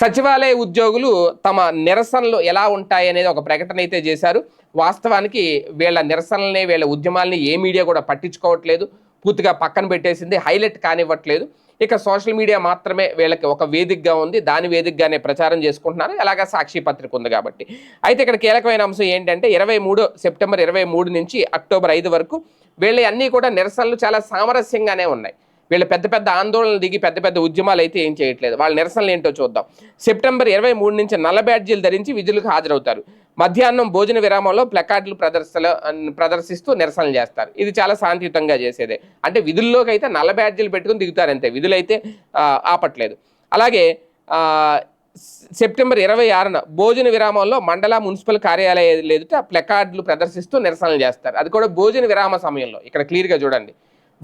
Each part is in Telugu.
సచివాలయ ఉద్యోగులు తమ నిరసనలు ఎలా ఉంటాయి అనేది ఒక ప్రకటన అయితే చేశారు. వాస్తవానికి వీళ్ళ నిరసనల్ని వీళ్ళ ఉద్యమాల్ని ఏ మీడియా కూడా పట్టించుకోవట్లేదు. పూర్తిగా పక్కన పెట్టేసింది హైలైట్ కానివ్వట్లేదు. ఇక సోషల్ మీడియా మాత్రమే వీళ్ళకి ఒక వేదికగా ఉంది. దాని వేదికగానే ప్రచారం చేసుకుంటున్నారు. ఎలాగా సాక్షి పత్రిక ఉంది కాబట్టి. అయితే ఇక్కడ కీలకమైన అంశం ఏంటంటే ఇరవై మూడు సెప్టెంబర్ ఇరవై మూడు నుంచి అక్టోబర్ ఐదు వరకు వీళ్ళ అన్నీ కూడా నిరసనలు చాలా సామరస్యంగానే ఉన్నాయి. వీళ్ళు పెద్ద పెద్ద ఆందోళనలు దిగి పెద్ద పెద్ద ఉద్యమాలు అయితే ఏం చేయట్లేదు. వాళ్ళ నిరసనలు ఏంటో చూద్దాం. సెప్టెంబర్ ఇరవై మూడు నుంచి నల్ల బ్యాడ్జీలు ధరించి విధులకు హాజరవుతారు. మధ్యాహ్నం భోజన విరామంలో ప్లకార్డులు ప్రదర్శన ప్రదర్శిస్తూ నిరసనలు చేస్తారు. ఇది చాలా శాంతియుతంగా చేసేదే. అంటే విధుల్లోకి అయితే నల్ల బ్యాడ్జీలు పెట్టుకుని దిగుతారంతే. విధులు విధులైతే ఆపట్లేదు. అలాగే సెప్టెంబర్ ఇరవై ఆరున భోజన విరామంలో మండల మున్సిపల్ కార్యాలయాలు ఎదుట ప్లకార్డులు ప్రదర్శిస్తూ నిరసనలు చేస్తారు. అది కూడా భోజన విరామ సమయంలో. ఇక్కడ క్లియర్గా చూడండి.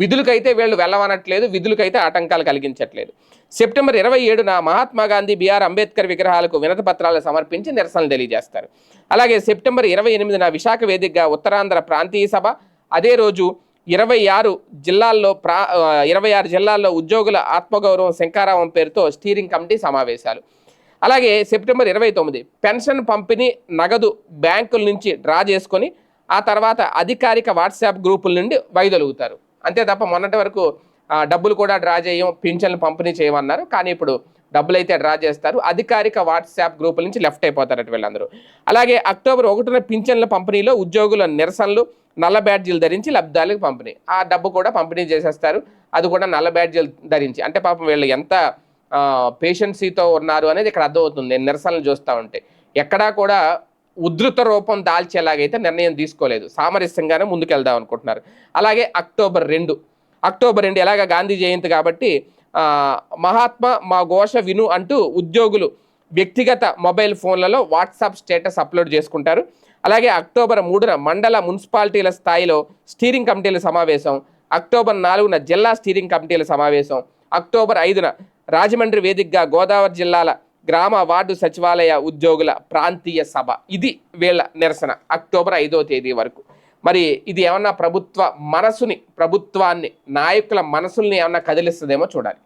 విధులకైతే వీళ్ళు వెళ్ళవనట్లేదు విధులకైతే ఆటంకాలు కలిగించట్లేదు. సెప్టెంబర్ ఇరవై ఏడున మహాత్మా గాంధీ బిఆర్ అంబేద్కర్ విగ్రహాలకు వినతి పత్రాలు సమర్పించి నిరసనలు తెలియజేస్తారు. అలాగే సెప్టెంబర్ ఇరవై ఎనిమిదిన విశాఖ వేదికగా ఉత్తరాంధ్ర ప్రాంతీయ సభ. అదే రోజు ఇరవై ఆరు జిల్లాల్లో ప్రా ఇరవై ఆరు జిల్లాల్లో ఉద్యోగుల ఆత్మగౌరవం శంకారావం పేరుతో స్టీరింగ్ కమిటీ సమావేశాలు. అలాగే సెప్టెంబర్ ఇరవై తొమ్మిది పెన్షన్ పంపిణీ నగదు బ్యాంకుల నుంచి డ్రా చేసుకొని ఆ తర్వాత అధికారిక వాట్సాప్ గ్రూపుల నుండి వైదొలుగుతారు. అంతే తప్ప మొన్నటి వరకు డబ్బులు కూడా డ్రా చేయం పింఛన్లు పంపిణీ చేయమన్నారు. కానీ ఇప్పుడు డబ్బులు అయితే డ్రా చేస్తారు. అధికారిక వాట్సాప్ గ్రూపుల నుంచి లెఫ్ట్ అయిపోతారట వీళ్ళందరూ. అలాగే అక్టోబర్ ఒకటిన పింఛన్ల పంపిణీలో ఉద్యోగుల నిరసనలు నల్ల బ్యాడ్జీలు ధరించి లబ్ధాలకు పంపిణీ. ఆ డబ్బు కూడా పంపిణీ చేసేస్తారు. అది కూడా నల్ల బ్యాడ్జీలు ధరించి. అంటే పాపం వీళ్ళు ఎంత పేషెన్సీతో ఉన్నారు అనేది ఇక్కడ అర్థమవుతుంది. నేను నిరసనలు చూస్తూ ఉంటే. ఎక్కడా కూడా ఉధృత రూపం దాల్చేలాగైతే నిర్ణయం తీసుకోలేదు. సామరస్యంగానే ముందుకెళ్దాం అనుకుంటున్నారు. అలాగే అక్టోబర్ రెండు. అక్టోబర్ రెండు ఎలాగ గాంధీ జయంతి కాబట్టి మహాత్మా మా ఘోష విను అంటూ ఉద్యోగులు వ్యక్తిగత మొబైల్ ఫోన్లలో వాట్సాప్ స్టేటస్ అప్లోడ్ చేసుకుంటారు. అలాగే అక్టోబర్ మూడున మండల మున్సిపాలిటీల స్థాయిలో స్టీరింగ్ కమిటీల సమావేశం. అక్టోబర్ నాలుగున జిల్లా స్టీరింగ్ కమిటీల సమావేశం. అక్టోబర్ ఐదున రాజమండ్రి వేదికగా గోదావరి జిల్లాల గ్రామ వార్డు సచివాలయ ఉద్యోగుల ప్రాంతీయ సభ. ఇది వీళ్ళ నిరసన అక్టోబర్ ఐదో తేదీ వరకు. మరి ఇది ఏమన్నా ప్రభుత్వ మనసుని ప్రభుత్వాన్ని నాయకుల మనసుల్ని ఏమన్నా కదిలిస్తుందేమో చూడాలి.